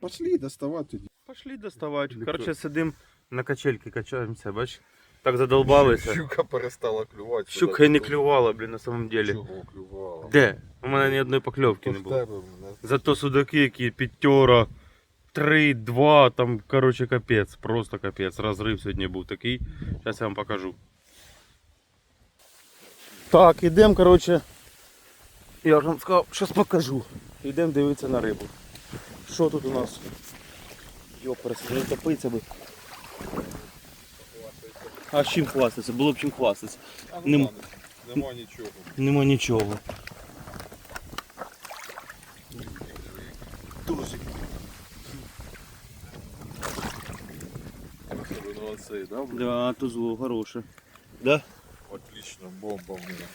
Пошли доставать тоді. Пошли доставати. Коротше, сидим на качельки, качаємося, бач. Так задолбалися. Щука перестала клювати. Щука і не клювала, блін, на самом деле. Чого клювала? Де? У мене ні одної покльовки не було. тебе. Зато судаки, які п'ятьора, три, два, там, коротше, капець, просто капець. Розрив сьогодні був такий. Зараз я вам покажу. Так, ідемо, коротше. Я ж вам сказав, зараз покажу. Ідемо дивитися на рибу. Що тут у нас? Йоперс, не топиться би. А з чим хвастатися? Було б чим хвастатися. Ну Нем- Нема нічого. Нема нічого. Оцей, да? блин? Да, тузло хороше. Да? Отлично, бомба в мене.